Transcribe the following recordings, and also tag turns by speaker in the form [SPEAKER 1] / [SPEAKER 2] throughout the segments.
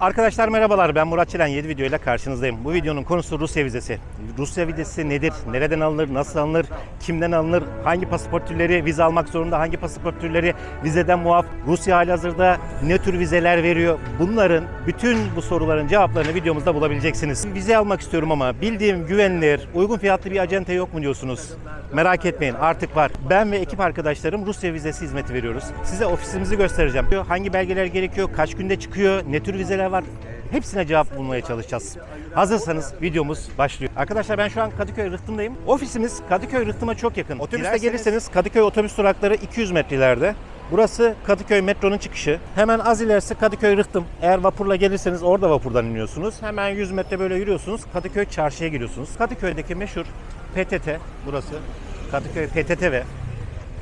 [SPEAKER 1] Arkadaşlar merhabalar ben Murat Çelen 7 videoyla karşınızdayım. Bu videonun konusu Rusya vizesi. Rusya vizesi nedir? Nereden alınır? Nasıl alınır? Kimden alınır? Hangi pasaport türleri vize almak zorunda? Hangi pasaport türleri vizeden muaf? Rusya halihazırda ne tür vizeler veriyor? Bunların bütün bu soruların cevaplarını videomuzda bulabileceksiniz. Vize almak istiyorum ama bildiğim güvenilir, uygun fiyatlı bir acente yok mu diyorsunuz? Merak etmeyin artık var. Ben ve ekip arkadaşlarım Rusya vizesi hizmeti veriyoruz. Size ofisimizi göstereceğim. Hangi belgeler gerekiyor? Kaç günde çıkıyor? Ne tür vizeler var? Hepsine cevap bulmaya çalışacağız. Hazırsanız videomuz başlıyor. Arkadaşlar ben şu an Kadıköy Rıhtım'dayım. Ofisimiz Kadıköy Rıhtım'a çok yakın. Otobüste
[SPEAKER 2] Dilerseniz-
[SPEAKER 1] gelirseniz Kadıköy otobüs durakları 200 metre ileride. Burası Kadıköy metronun çıkışı. Hemen az ilerisi Kadıköy Rıhtım. Eğer vapurla gelirseniz orada vapurdan iniyorsunuz. Hemen 100 metre böyle yürüyorsunuz. Kadıköy çarşıya giriyorsunuz. Kadıköy'deki meşhur PTT burası. Kadıköy PTT ve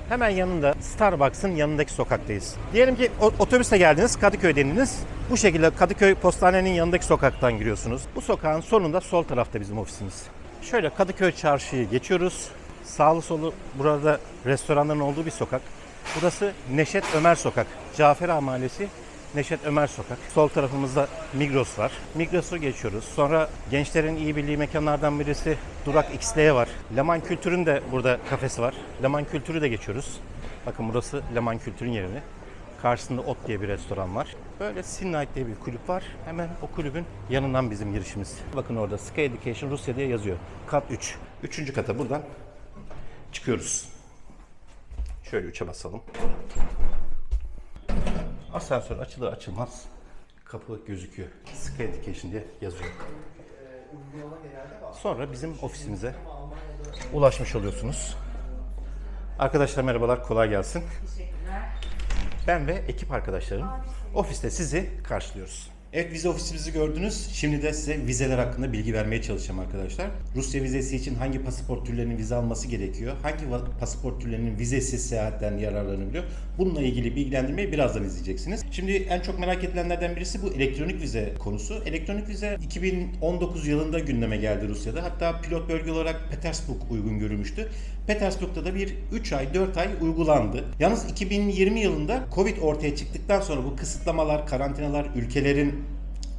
[SPEAKER 1] Hemen yanında Starbucks'ın yanındaki sokaktayız. Diyelim ki o- otobüse geldiniz, Kadıköy deniniz. Bu şekilde Kadıköy Postane'nin yanındaki sokaktan giriyorsunuz. Bu sokağın sonunda sol tarafta bizim ofisimiz. Şöyle Kadıköy Çarşı'yı geçiyoruz. Sağlı solu burada restoranların olduğu bir sokak. Burası Neşet Ömer Sokak. Cafer Ağa Mahallesi Neşet Ömer Sokak. Sol tarafımızda Migros var. Migros'u geçiyoruz. Sonra gençlerin iyi bildiği mekanlardan birisi Durak XL var. Leman Kültür'ün de burada kafesi var. Leman Kültür'ü de geçiyoruz. Bakın burası Leman Kültür'ün yeri. Karşısında Ot diye bir restoran var. Böyle Sin Night diye bir kulüp var. Hemen o kulübün yanından bizim girişimiz. Bakın orada Sky Education Rusya diye yazıyor. Kat 3. Üçüncü kata buradan çıkıyoruz. Şöyle 3'e basalım. Asansör açılır açılmaz kapı gözüküyor. Sky Education diye yazıyor. Sonra bizim ofisimize ulaşmış oluyorsunuz. Arkadaşlar merhabalar, kolay gelsin. Ben ve ekip arkadaşlarım ofiste sizi karşılıyoruz. Evet vize ofisimizi gördünüz. Şimdi de size vizeler hakkında bilgi vermeye çalışacağım arkadaşlar. Rusya vizesi için hangi pasaport türlerinin vize alması gerekiyor? Hangi pasaport türlerinin vizesiz seyahatten yararlanabiliyor? Bununla ilgili bilgilendirmeyi birazdan izleyeceksiniz. Şimdi en çok merak edilenlerden birisi bu elektronik vize konusu. Elektronik vize 2019 yılında gündeme geldi Rusya'da. Hatta pilot bölge olarak Petersburg uygun görülmüştü. Petersburg'da da bir 3 ay 4 ay uygulandı. Yalnız 2020 yılında Covid ortaya çıktıktan sonra bu kısıtlamalar, karantinalar, ülkelerin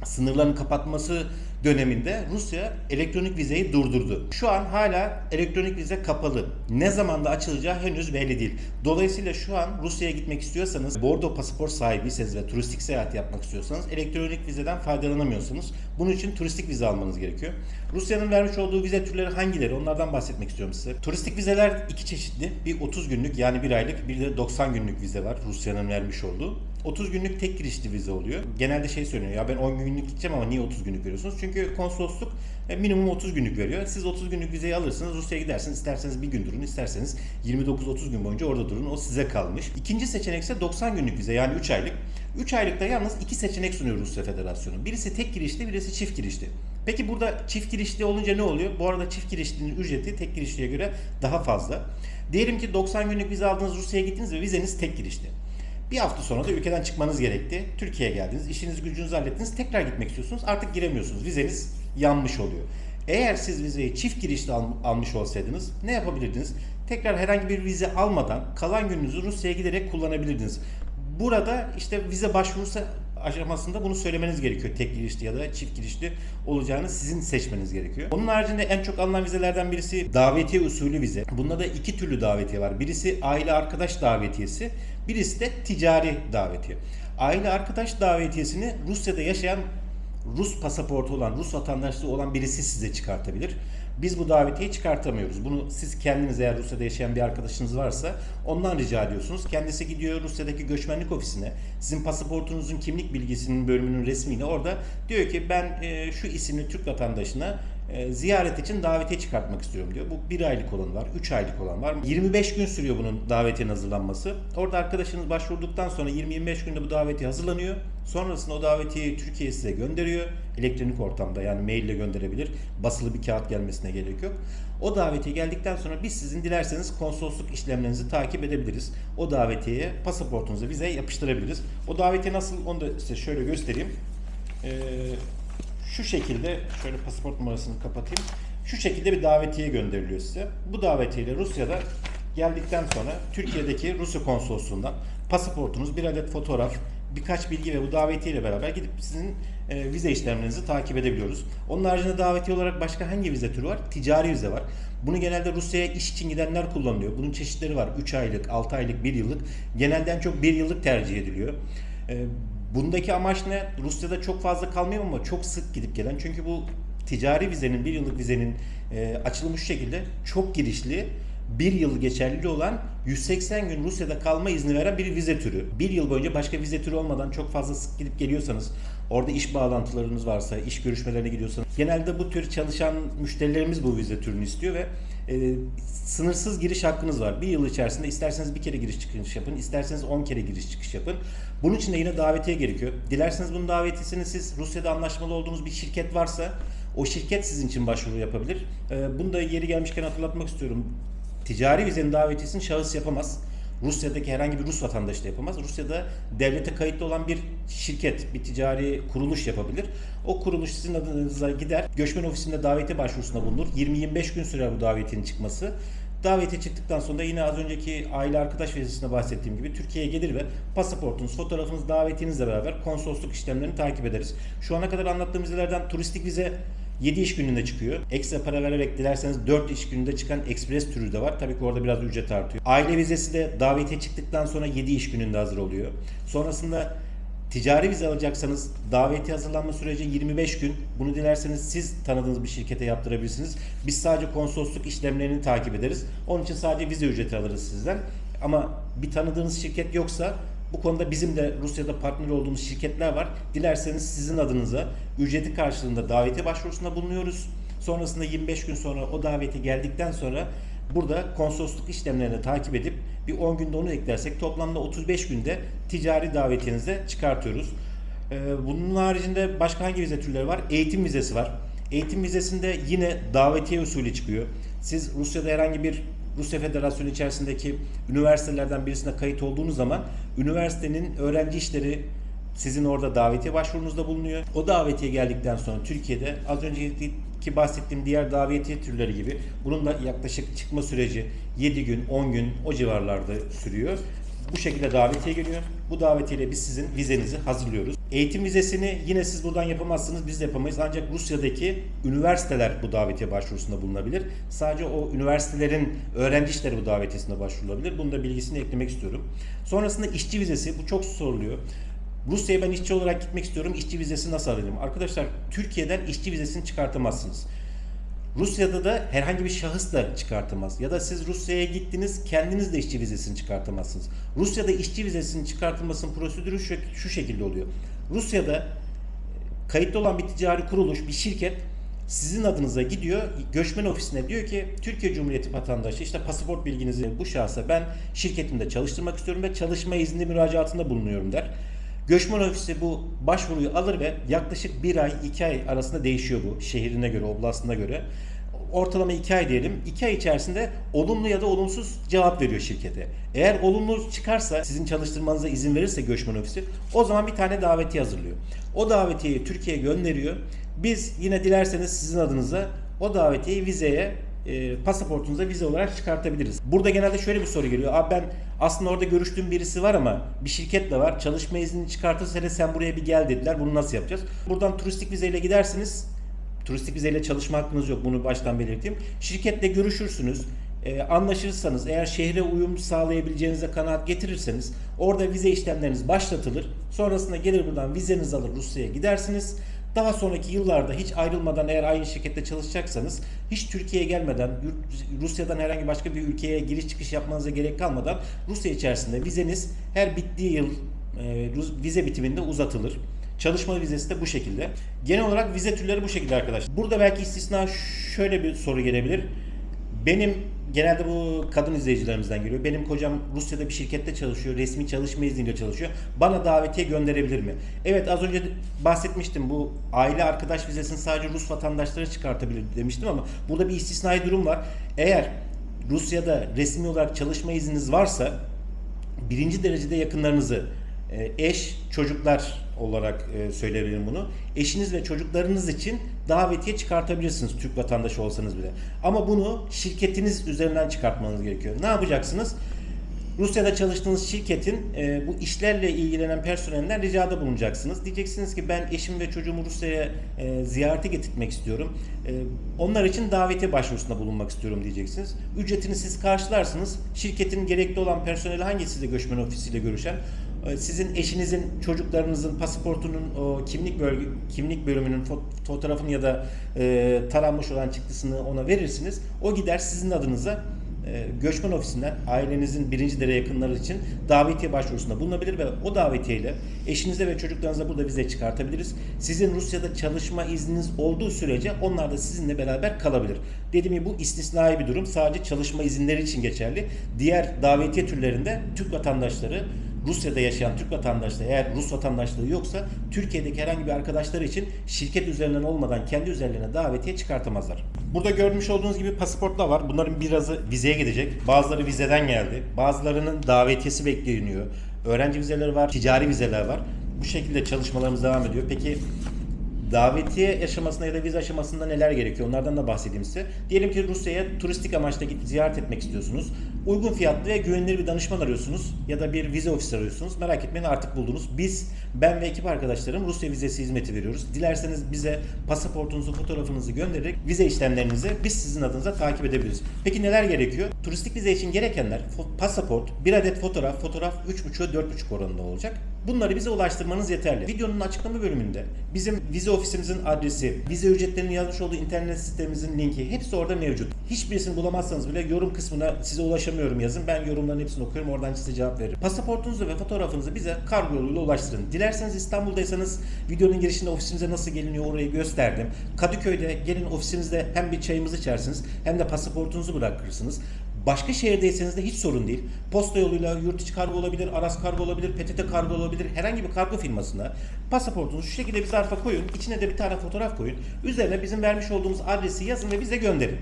[SPEAKER 1] sınırlarını kapatması döneminde Rusya elektronik vizeyi durdurdu. Şu an hala elektronik vize kapalı. Ne zaman da açılacağı henüz belli değil. Dolayısıyla şu an Rusya'ya gitmek istiyorsanız, bordo pasaport sahibiyseniz ve turistik seyahat yapmak istiyorsanız elektronik vizeden faydalanamıyorsunuz. Bunun için turistik vize almanız gerekiyor. Rusya'nın vermiş olduğu vize türleri hangileri? Onlardan bahsetmek istiyorum size. Turistik vizeler iki çeşitli. Bir 30 günlük yani bir aylık, bir de 90 günlük vize var Rusya'nın vermiş olduğu. 30 günlük tek girişli vize oluyor. Genelde şey söyleniyor ya ben 10 günlük gideceğim ama niye 30 günlük veriyorsunuz? Çünkü konsolosluk e, minimum 30 günlük veriyor. Siz 30 günlük vizeyi alırsınız Rusya'ya gidersiniz. İsterseniz bir gün durun, isterseniz 29-30 gün boyunca orada durun. O size kalmış. İkinci seçenek ise 90 günlük vize yani 3 aylık. 3 aylıkta yalnız iki seçenek sunuyor Rusya Federasyonu. Birisi tek girişli, birisi çift girişli. Peki burada çift girişli olunca ne oluyor? Bu arada çift girişlinin ücreti tek girişliye göre daha fazla. Diyelim ki 90 günlük vize aldınız Rusya'ya gittiniz ve vizeniz tek girişli. Bir hafta sonra da ülkeden çıkmanız gerekti. Türkiye'ye geldiniz, işinizi gücünüzü hallettiniz, tekrar gitmek istiyorsunuz. Artık giremiyorsunuz. Vizeniz yanmış oluyor. Eğer siz vizeyi çift girişli al- almış olsaydınız ne yapabilirdiniz? Tekrar herhangi bir vize almadan kalan gününüzü Rusya'ya giderek kullanabilirdiniz. Burada işte vize başvurusu aşamasında bunu söylemeniz gerekiyor. Tek girişli ya da çift girişli olacağını sizin seçmeniz gerekiyor. Onun haricinde en çok alınan vizelerden birisi davetiye usulü vize. Bunda da iki türlü davetiye var. Birisi aile arkadaş davetiyesi, birisi de ticari davetiye. Aile arkadaş davetiyesini Rusya'da yaşayan Rus pasaportu olan, Rus vatandaşlığı olan birisi size çıkartabilir. Biz bu davetiyeyi çıkartamıyoruz. Bunu siz kendiniz eğer Rusya'da yaşayan bir arkadaşınız varsa ondan rica ediyorsunuz. Kendisi gidiyor Rusya'daki göçmenlik ofisine. Sizin pasaportunuzun kimlik bilgisinin bölümünün resmiyle orada diyor ki ben e, şu isimli Türk vatandaşına e, ziyaret için davetiye çıkartmak istiyorum diyor. Bu bir aylık olan var, üç aylık olan var. 25 gün sürüyor bunun davetiyenin hazırlanması. Orada arkadaşınız başvurduktan sonra 20-25 günde bu davetiye hazırlanıyor. Sonrasında o davetiyeyi Türkiye size gönderiyor. Elektronik ortamda yani maille gönderebilir. Basılı bir kağıt gelmesine gerek yok. O davetiye geldikten sonra biz sizin dilerseniz konsolosluk işlemlerinizi takip edebiliriz. O davetiyeye pasaportunuzu vizeye yapıştırabiliriz. O davetiye nasıl onu da size şöyle göstereyim. Ee, şu şekilde şöyle pasaport numarasını kapatayım. Şu şekilde bir davetiye gönderiliyor size. Bu davetiyeyle Rusya'da geldikten sonra Türkiye'deki Rusya konsolosluğundan pasaportunuz, bir adet fotoğraf, birkaç bilgi ve bu davetiye ile beraber gidip sizin e, vize işlemlerinizi takip edebiliyoruz. Onun haricinde davetiye olarak başka hangi vize türü var? Ticari vize var. Bunu genelde Rusya'ya iş için gidenler kullanıyor. Bunun çeşitleri var. 3 aylık, 6 aylık, 1 yıllık. Genelde en çok 1 yıllık tercih ediliyor. E, bundaki amaç ne? Rusya'da çok fazla kalmayayım ama çok sık gidip gelen. Çünkü bu ticari vizenin, 1 yıllık vizenin e, açılmış şekilde çok girişli bir yıl geçerli olan 180 gün Rusya'da kalma izni veren bir vize türü. Bir yıl boyunca başka vize türü olmadan çok fazla sık gidip geliyorsanız, orada iş bağlantılarınız varsa, iş görüşmelerine gidiyorsanız, genelde bu tür çalışan müşterilerimiz bu vize türünü istiyor ve e, sınırsız giriş hakkınız var. Bir yıl içerisinde isterseniz bir kere giriş çıkış yapın, isterseniz 10 kere giriş çıkış yapın. Bunun için de yine davetiye gerekiyor. Dilerseniz bunun davetiyesini siz Rusya'da anlaşmalı olduğunuz bir şirket varsa o şirket sizin için başvuru yapabilir. E, bunu da yeri gelmişken hatırlatmak istiyorum. Ticari vizenin davetiyesini şahıs yapamaz. Rusya'daki herhangi bir Rus vatandaşı da yapamaz. Rusya'da devlete kayıtlı olan bir şirket, bir ticari kuruluş yapabilir. O kuruluş sizin adınıza gider. Göçmen ofisinde davetiye başvurusunda bulunur. 20-25 gün sürer bu davetiyenin çıkması. Davetiye çıktıktan sonra yine az önceki aile arkadaş vizesinde bahsettiğim gibi Türkiye'ye gelir ve pasaportunuz, fotoğrafınız, davetiyenizle beraber konsolosluk işlemlerini takip ederiz. Şu ana kadar anlattığım vizelerden turistik vize 7 iş gününde çıkıyor. Ekstra para vererek dilerseniz 4 iş gününde çıkan ekspres türü de var. Tabii ki orada biraz ücret artıyor. Aile vizesi de davetiye çıktıktan sonra 7 iş gününde hazır oluyor. Sonrasında ticari vize alacaksanız davetiye hazırlanma süreci 25 gün. Bunu dilerseniz siz tanıdığınız bir şirkete yaptırabilirsiniz. Biz sadece konsolosluk işlemlerini takip ederiz. Onun için sadece vize ücreti alırız sizden. Ama bir tanıdığınız şirket yoksa bu konuda bizim de Rusya'da partner olduğumuz şirketler var. Dilerseniz sizin adınıza ücreti karşılığında davetiye başvurusunda bulunuyoruz. Sonrasında 25 gün sonra o daveti geldikten sonra burada konsolosluk işlemlerini takip edip bir 10 günde onu eklersek toplamda 35 günde ticari davetiyenizi çıkartıyoruz. Ee, Bunun haricinde başka hangi vize türleri var? Eğitim vizesi var. Eğitim vizesinde yine davetiye usulü çıkıyor. Siz Rusya'da herhangi bir Rusya Federasyonu içerisindeki üniversitelerden birisine kayıt olduğunuz zaman üniversitenin öğrenci işleri sizin orada davetiye başvurunuzda bulunuyor. O davetiye geldikten sonra Türkiye'de az önceki bahsettiğim diğer davetiye türleri gibi bunun da yaklaşık çıkma süreci 7 gün, 10 gün o civarlarda sürüyor. Bu şekilde davetiye geliyor. Bu davetiyeyle biz sizin vizenizi hazırlıyoruz. Eğitim vizesini yine siz buradan yapamazsınız, biz de yapamayız. Ancak Rusya'daki üniversiteler bu davetiye başvurusunda bulunabilir. Sadece o üniversitelerin öğrenci işleri bu davetiyesinde başvurulabilir. Bunun da bilgisini eklemek istiyorum. Sonrasında işçi vizesi, bu çok soruluyor. Rusya'ya ben işçi olarak gitmek istiyorum. İşçi vizesi nasıl alırım? Arkadaşlar Türkiye'den işçi vizesini çıkartamazsınız. Rusya'da da herhangi bir şahıs da çıkartamaz. Ya da siz Rusya'ya gittiniz kendiniz de işçi vizesini çıkartamazsınız. Rusya'da işçi vizesinin çıkartılmasının prosedürü şu, şu şekilde oluyor. Rusya'da kayıtlı olan bir ticari kuruluş, bir şirket sizin adınıza gidiyor göçmen ofisine diyor ki Türkiye Cumhuriyeti vatandaşı işte pasaport bilginizi bu şahsa ben şirketimde çalıştırmak istiyorum ve çalışma izni müracaatında bulunuyorum der. Göçmen ofisi bu başvuruyu alır ve yaklaşık bir ay, iki ay arasında değişiyor bu şehrine göre, oblastına göre. Ortalama iki ay diyelim. iki ay içerisinde olumlu ya da olumsuz cevap veriyor şirkete. Eğer olumlu çıkarsa, sizin çalıştırmanıza izin verirse göçmen ofisi, o zaman bir tane davetiye hazırlıyor. O davetiyeyi Türkiye'ye gönderiyor. Biz yine dilerseniz sizin adınıza o davetiyeyi vizeye e, pasaportunuza vize olarak çıkartabiliriz. Burada genelde şöyle bir soru geliyor. Abi ben aslında orada görüştüğüm birisi var ama bir şirketle var. Çalışma iznini çıkartırsa hele sen buraya bir gel dediler. Bunu nasıl yapacağız? Buradan turistik vizeyle gidersiniz. Turistik vizeyle çalışma hakkınız yok. Bunu baştan belirteyim. Şirketle görüşürsünüz. E, anlaşırsanız eğer şehre uyum sağlayabileceğinize kanaat getirirseniz orada vize işlemleriniz başlatılır. Sonrasında gelir buradan vizenizi alır Rusya'ya gidersiniz. Daha sonraki yıllarda hiç ayrılmadan eğer aynı şirkette çalışacaksanız hiç Türkiye'ye gelmeden Rusya'dan herhangi başka bir ülkeye giriş çıkış yapmanıza gerek kalmadan Rusya içerisinde vizeniz her bittiği yıl e, vize bitiminde uzatılır. Çalışma vizesi de bu şekilde. Genel olarak vize türleri bu şekilde arkadaşlar. Burada belki istisna şöyle bir soru gelebilir. Benim genelde bu kadın izleyicilerimizden geliyor. Benim kocam Rusya'da bir şirkette çalışıyor. Resmi çalışma izniyle çalışıyor. Bana davetiye gönderebilir mi? Evet az önce bahsetmiştim. Bu aile arkadaş vizesini sadece Rus vatandaşları çıkartabilir demiştim ama burada bir istisnai durum var. Eğer Rusya'da resmi olarak çalışma izniniz varsa birinci derecede yakınlarınızı e, eş, çocuklar olarak e, söyleyebilirim bunu. Eşiniz ve çocuklarınız için davetiye çıkartabilirsiniz Türk vatandaşı olsanız bile. Ama bunu şirketiniz üzerinden çıkartmanız gerekiyor. Ne yapacaksınız? Rusya'da çalıştığınız şirketin e, bu işlerle ilgilenen personelinden ricada bulunacaksınız. Diyeceksiniz ki ben eşim ve çocuğumu Rusya'ya e, ziyarete getirtmek istiyorum. E, onlar için davetiye başvurusunda bulunmak istiyorum diyeceksiniz. Ücretini siz karşılarsınız. Şirketin gerekli olan personeli hangisi de göçmen ofisiyle görüşen sizin eşinizin, çocuklarınızın pasaportunun o kimlik bölge, kimlik bölümünün fo- fotoğrafını ya da e, taranmış olan çıktısını ona verirsiniz. O gider sizin adınıza e, göçmen ofisinden ailenizin birinci derece yakınları için davetiye başvurusunda bulunabilir ve o davetiyeyle eşinize ve çocuklarınıza burada vize çıkartabiliriz. Sizin Rusya'da çalışma izniniz olduğu sürece onlar da sizinle beraber kalabilir. Dediğim gibi bu istisnai bir durum. Sadece çalışma izinleri için geçerli. Diğer davetiye türlerinde Türk vatandaşları Rusya'da yaşayan Türk vatandaşları eğer Rus vatandaşlığı yoksa Türkiye'deki herhangi bir arkadaşları için şirket üzerinden olmadan kendi üzerlerine davetiye çıkartamazlar. Burada görmüş olduğunuz gibi pasaportlar var. Bunların birazı vizeye gidecek. Bazıları vizeden geldi. Bazılarının davetiyesi bekleniyor. Öğrenci vizeleri var, ticari vizeler var. Bu şekilde çalışmalarımız devam ediyor. Peki davetiye aşamasında ya da vize aşamasında neler gerekiyor? Onlardan da bahsedeyim size. Diyelim ki Rusya'ya turistik amaçla gidip ziyaret etmek istiyorsunuz. Uygun fiyatlı ve güvenilir bir danışman arıyorsunuz ya da bir vize ofisi arıyorsunuz. Merak etmeyin artık buldunuz. Biz, ben ve ekip arkadaşlarım Rusya vizesi hizmeti veriyoruz. Dilerseniz bize pasaportunuzu, fotoğrafınızı göndererek vize işlemlerinizi biz sizin adınıza takip edebiliriz. Peki neler gerekiyor? Turistik vize için gerekenler pasaport, bir adet fotoğraf, fotoğraf 3.5'a 4.5 oranında olacak. Bunları bize ulaştırmanız yeterli. Videonun açıklama bölümünde bizim vize ofisimizin adresi, vize ücretlerinin yazmış olduğu internet sitemizin linki hepsi orada mevcut. Hiçbirisini bulamazsanız bile yorum kısmına size ulaşamıyorum yazın. Ben yorumların hepsini okuyorum. Oradan size cevap veririm. Pasaportunuzu ve fotoğrafınızı bize kargo yoluyla ulaştırın. Dilerseniz İstanbul'daysanız videonun girişinde ofisimize nasıl geliniyor orayı gösterdim. Kadıköy'de gelin ofisimizde hem bir çayımızı içersiniz hem de pasaportunuzu bırakırsınız. Başka şehirdeyseniz de hiç sorun değil. Posta yoluyla yurt içi kargo olabilir, Aras kargo olabilir, PTT kargo olabilir. Herhangi bir kargo firmasına pasaportunuzu şu şekilde bir zarfa koyun. içine de bir tane fotoğraf koyun. Üzerine bizim vermiş olduğumuz adresi yazın ve bize gönderin.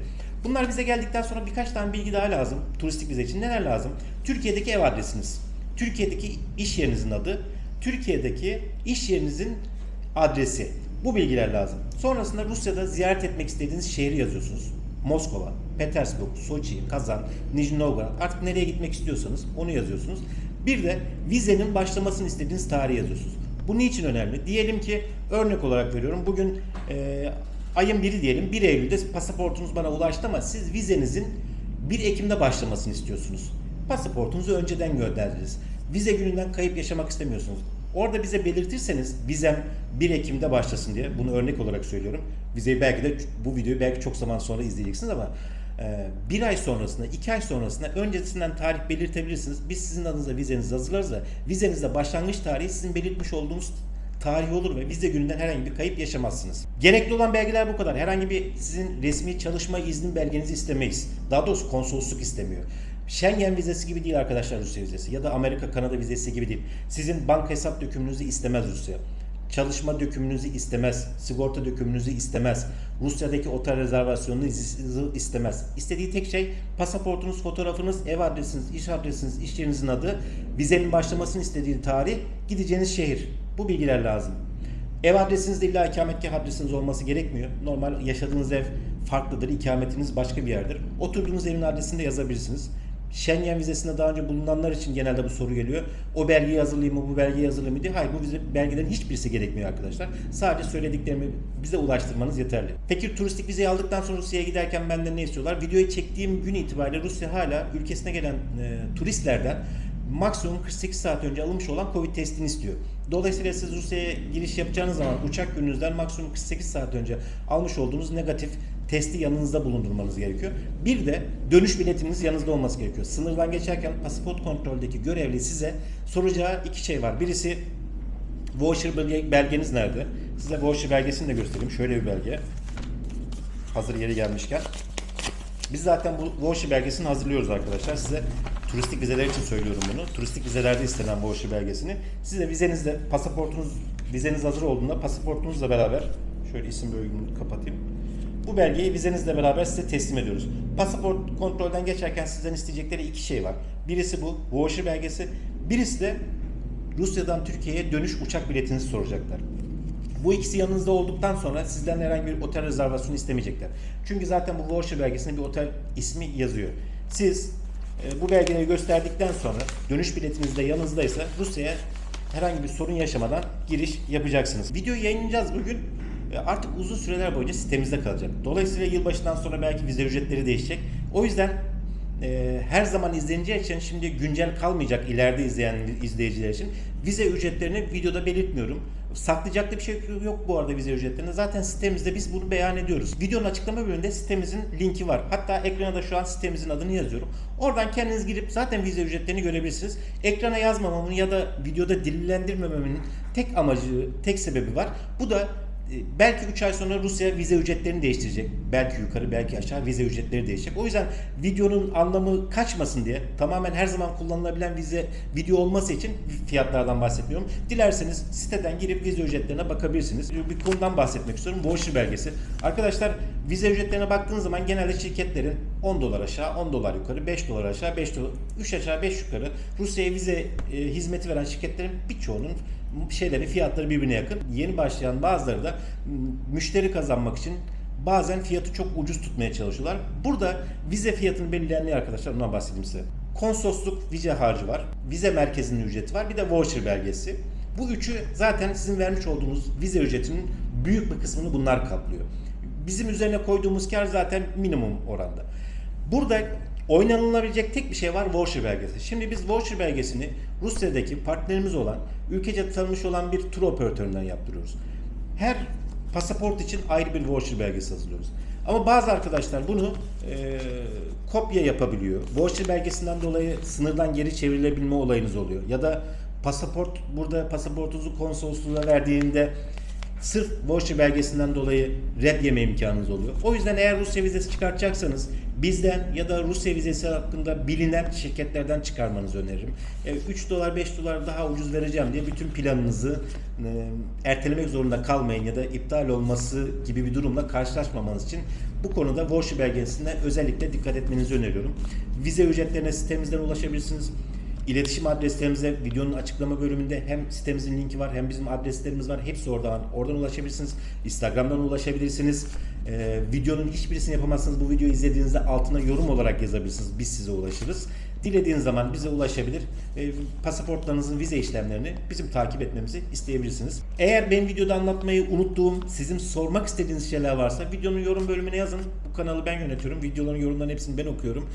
[SPEAKER 1] Bunlar bize geldikten sonra birkaç tane bilgi daha lazım. Turistik vize için neler lazım? Türkiye'deki ev adresiniz. Türkiye'deki iş yerinizin adı. Türkiye'deki iş yerinizin adresi. Bu bilgiler lazım. Sonrasında Rusya'da ziyaret etmek istediğiniz şehri yazıyorsunuz. Moskova, Petersburg, Soçi, Kazan, Nijni Novgorod artık nereye gitmek istiyorsanız onu yazıyorsunuz. Bir de vizenin başlamasını istediğiniz tarihi yazıyorsunuz. Bu niçin önemli? Diyelim ki örnek olarak veriyorum. Bugün e, ayın biri diyelim 1 Eylül'de pasaportunuz bana ulaştı ama siz vizenizin 1 Ekim'de başlamasını istiyorsunuz. Pasaportunuzu önceden gönderdiniz. Vize gününden kayıp yaşamak istemiyorsunuz. Orada bize belirtirseniz vizem 1 Ekim'de başlasın diye bunu örnek olarak söylüyorum. Vizeyi belki de bu videoyu belki çok zaman sonra izleyeceksiniz ama e, bir ay sonrasında, iki ay sonrasında öncesinden tarih belirtebilirsiniz. Biz sizin adınıza vizenizi hazırlarız da vizenizde başlangıç tarihi sizin belirtmiş olduğunuz tarih olur ve vize gününden herhangi bir kayıp yaşamazsınız. Gerekli olan belgeler bu kadar. Herhangi bir sizin resmi çalışma iznin belgenizi istemeyiz. Daha doğrusu konsolosluk istemiyor. Schengen vizesi gibi değil arkadaşlar Rusya vizesi ya da Amerika Kanada vizesi gibi değil. Sizin banka hesap dökümünüzü istemez Rusya. Çalışma dökümünüzü istemez, sigorta dökümünüzü istemez, Rusya'daki otel rezervasyonunu iz- istemez. İstediği tek şey pasaportunuz, fotoğrafınız, ev adresiniz, iş adresiniz, iş yerinizin adı, vizenin başlamasını istediği tarih, gideceğiniz şehir. Bu bilgiler lazım. Ev adresinizde illa ikametgah adresiniz olması gerekmiyor. Normal yaşadığınız ev farklıdır, ikametiniz başka bir yerdir. Oturduğunuz evin adresini de yazabilirsiniz. Schengen vizesinde daha önce bulunanlar için genelde bu soru geliyor. O belgeyi hazırlayayım mı, bu belgeyi hazırlayayım mı diye. Hayır bu belgelerin hiçbirisi gerekmiyor arkadaşlar. Sadece söylediklerimi bize ulaştırmanız yeterli. Peki turistik vizeyi aldıktan sonra Rusya'ya giderken benden ne istiyorlar? Videoyu çektiğim gün itibariyle Rusya hala ülkesine gelen e, turistlerden maksimum 48 saat önce alınmış olan Covid testini istiyor. Dolayısıyla siz Rusya'ya giriş yapacağınız zaman uçak gününüzden maksimum 48 saat önce almış olduğunuz negatif testi yanınızda bulundurmanız gerekiyor. Bir de dönüş biletiniz yanınızda olması gerekiyor. Sınırdan geçerken pasaport kontroldeki görevli size soracağı iki şey var. Birisi voucher belge- belgeniz nerede? Size voucher belgesini de göstereyim. Şöyle bir belge. Hazır yeri gelmişken. Biz zaten bu voucher belgesini hazırlıyoruz arkadaşlar. Size turistik vizeler için söylüyorum bunu. Turistik vizelerde istenen voucher belgesini. Size vizenizle pasaportunuz vizeniz hazır olduğunda pasaportunuzla beraber şöyle isim bölümünü kapatayım. Bu belgeyi vizenizle beraber size teslim ediyoruz. Pasaport kontrolden geçerken sizden isteyecekleri iki şey var. Birisi bu voucher belgesi, birisi de Rusya'dan Türkiye'ye dönüş uçak biletinizi soracaklar. Bu ikisi yanınızda olduktan sonra sizden herhangi bir otel rezervasyonu istemeyecekler. Çünkü zaten bu voucher belgesinde bir otel ismi yazıyor. Siz bu belgeleri gösterdikten sonra dönüş biletiniz de yanınızdaysa Rusya'ya herhangi bir sorun yaşamadan giriş yapacaksınız. Videoyu yayınlayacağız bugün. E, Artık uzun süreler boyunca sitemizde kalacak. Dolayısıyla yılbaşından sonra belki vize ücretleri değişecek. O yüzden e, her zaman izleneceği için şimdi güncel kalmayacak ileride izleyen izleyiciler için vize ücretlerini videoda belirtmiyorum. Saklayacak da bir şey yok bu arada vize ücretlerini. Zaten sitemizde biz bunu beyan ediyoruz. Videonun açıklama bölümünde sitemizin linki var. Hatta ekrana da şu an sitemizin adını yazıyorum. Oradan kendiniz girip zaten vize ücretlerini görebilirsiniz. Ekrana yazmamamın ya da videoda dillendirmememin tek amacı, tek sebebi var. Bu da belki 3 ay sonra Rusya vize ücretlerini değiştirecek. Belki yukarı belki aşağı vize ücretleri değişecek. O yüzden videonun anlamı kaçmasın diye tamamen her zaman kullanılabilen vize video olması için fiyatlardan bahsetmiyorum. Dilerseniz siteden girip vize ücretlerine bakabilirsiniz. Bir konudan bahsetmek istiyorum. Voucher belgesi. Arkadaşlar vize ücretlerine baktığınız zaman genelde şirketlerin 10 dolar aşağı, 10 dolar yukarı, 5 dolar aşağı, 5 dolar, 3 aşağı, 5 yukarı Rusya'ya vize e, hizmeti veren şirketlerin birçoğunun şeyleri fiyatları birbirine yakın. Yeni başlayan bazıları da müşteri kazanmak için bazen fiyatı çok ucuz tutmaya çalışıyorlar. Burada vize fiyatını belirleyen ne arkadaşlar? Ondan bahsedeyim size. Konsolosluk vize harcı var. Vize merkezinin ücreti var. Bir de voucher belgesi. Bu üçü zaten sizin vermiş olduğunuz vize ücretinin büyük bir kısmını bunlar kaplıyor. Bizim üzerine koyduğumuz kar zaten minimum oranda. Burada oynanılabilecek tek bir şey var voucher belgesi. Şimdi biz voucher belgesini Rusya'daki partnerimiz olan, ülkece tanınmış olan bir tur operatöründen yaptırıyoruz. Her pasaport için ayrı bir voucher belgesi hazırlıyoruz. Ama bazı arkadaşlar bunu e, kopya yapabiliyor. Voucher belgesinden dolayı sınırdan geri çevrilebilme olayınız oluyor. Ya da pasaport burada pasaportunuzu konsolosluğa verdiğinde sırf voucher belgesinden dolayı red yeme imkanınız oluyor. O yüzden eğer Rusya vizesi çıkartacaksanız bizden ya da Rusya vizesi hakkında bilinen şirketlerden çıkarmanızı öneririm. E, 3 dolar 5 dolar daha ucuz vereceğim diye bütün planınızı e, ertelemek zorunda kalmayın ya da iptal olması gibi bir durumla karşılaşmamanız için bu konuda voucher belgesine özellikle dikkat etmenizi öneriyorum. Vize ücretlerine sitemizden ulaşabilirsiniz. İletişim adreslerimize videonun açıklama bölümünde hem sitemizin linki var hem bizim adreslerimiz var. Hepsi oradan oradan ulaşabilirsiniz. Instagram'dan ulaşabilirsiniz. Ee, videonun hiçbirisini yapamazsınız. Bu videoyu izlediğinizde altına yorum olarak yazabilirsiniz. Biz size ulaşırız. Dilediğiniz zaman bize ulaşabilir. Ee, pasaportlarınızın vize işlemlerini bizim takip etmemizi isteyebilirsiniz. Eğer benim videoda anlatmayı unuttuğum, sizin sormak istediğiniz şeyler varsa videonun yorum bölümüne yazın. Bu kanalı ben yönetiyorum. Videoların yorumlarının hepsini ben okuyorum.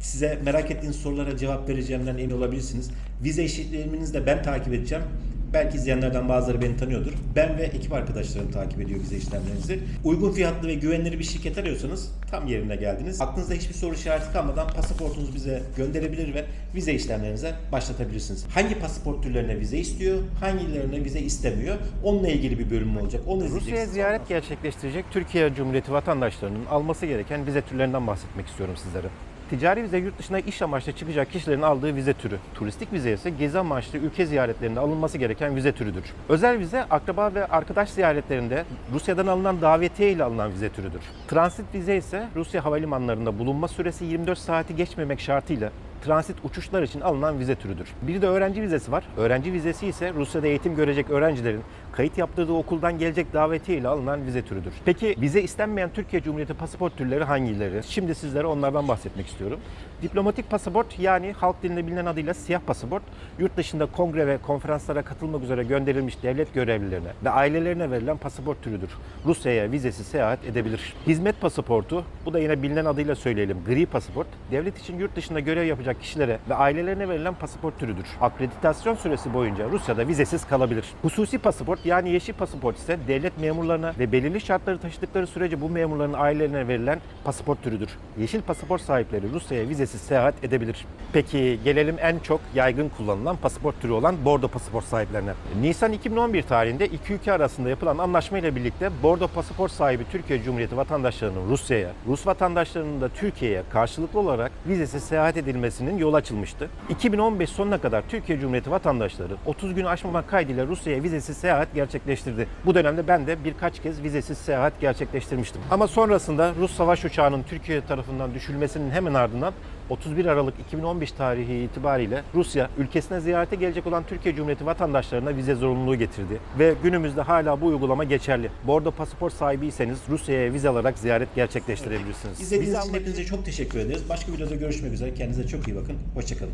[SPEAKER 1] Size merak ettiğiniz sorulara cevap vereceğimden emin olabilirsiniz. Vize işlemlerinizi de ben takip edeceğim. Belki izleyenlerden bazıları beni tanıyordur. Ben ve ekip arkadaşlarım takip ediyor vize işlemlerinizi. Uygun fiyatlı ve güvenilir bir şirket arıyorsanız tam yerine geldiniz. Aklınızda hiçbir soru işareti kalmadan pasaportunuzu bize gönderebilir ve vize işlemlerinize başlatabilirsiniz. Hangi pasaport türlerine vize istiyor, hangilerine vize istemiyor? Onunla ilgili bir bölüm olacak. Onu
[SPEAKER 2] Rusya'ya ziyaret gerçekleştirecek Türkiye Cumhuriyeti vatandaşlarının alması gereken vize türlerinden bahsetmek istiyorum sizlere. Ticari vize yurt dışına iş amaçlı çıkacak kişilerin aldığı vize türü. Turistik vize ise gezi amaçlı ülke ziyaretlerinde alınması gereken vize türüdür. Özel vize akraba ve arkadaş ziyaretlerinde Rusya'dan alınan davetiye ile alınan vize türüdür. Transit vize ise Rusya havalimanlarında bulunma süresi 24 saati geçmemek şartıyla transit uçuşlar için alınan vize türüdür. Bir de öğrenci vizesi var. Öğrenci vizesi ise Rusya'da eğitim görecek öğrencilerin kayıt yaptırdığı okuldan gelecek davetiye ile alınan vize türüdür. Peki vize istenmeyen Türkiye Cumhuriyeti pasaport türleri hangileri? Şimdi sizlere onlardan bahsetmek istiyorum. Diplomatik pasaport yani halk dilinde bilinen adıyla siyah pasaport, yurt dışında kongre ve konferanslara katılmak üzere gönderilmiş devlet görevlilerine ve ailelerine verilen pasaport türüdür. Rusya'ya vizesi seyahat edebilir. Hizmet pasaportu, bu da yine bilinen adıyla söyleyelim, gri pasaport, devlet için yurt dışında görev yapacak kişilere ve ailelerine verilen pasaport türüdür. Akreditasyon süresi boyunca Rusya'da vizesiz kalabilir. Hususi pasaport yani yeşil pasaport ise devlet memurlarına ve belirli şartları taşıdıkları sürece bu memurların ailelerine verilen pasaport türüdür. Yeşil pasaport sahipleri Rusya'ya vizesiz seyahat edebilir. Peki gelelim en çok yaygın kullanılan pasaport türü olan bordo pasaport sahiplerine. Nisan 2011 tarihinde iki ülke arasında yapılan anlaşma ile birlikte bordo pasaport sahibi Türkiye Cumhuriyeti vatandaşlarının Rusya'ya, Rus vatandaşlarının da Türkiye'ye karşılıklı olarak vizesiz seyahat edilmesinin yolu açılmıştı. 2015 sonuna kadar Türkiye Cumhuriyeti vatandaşları 30 gün aşmamak kaydıyla Rusya'ya vizesiz seyahat
[SPEAKER 1] gerçekleştirdi. Bu dönemde ben de birkaç kez vizesiz seyahat gerçekleştirmiştim. Ama sonrasında Rus savaş uçağının Türkiye tarafından düşürülmesinin hemen ardından 31 Aralık 2015 tarihi itibariyle Rusya ülkesine ziyarete gelecek olan Türkiye Cumhuriyeti vatandaşlarına vize zorunluluğu getirdi. Ve günümüzde hala bu uygulama geçerli. Bordo pasaport sahibiyseniz Rusya'ya vize alarak ziyaret gerçekleştirebilirsiniz.
[SPEAKER 2] İzlediğiniz
[SPEAKER 1] Vize
[SPEAKER 2] için hepinize çok teşekkür ederiz. Başka videoda görüşmek üzere. Kendinize çok iyi bakın. Hoşçakalın.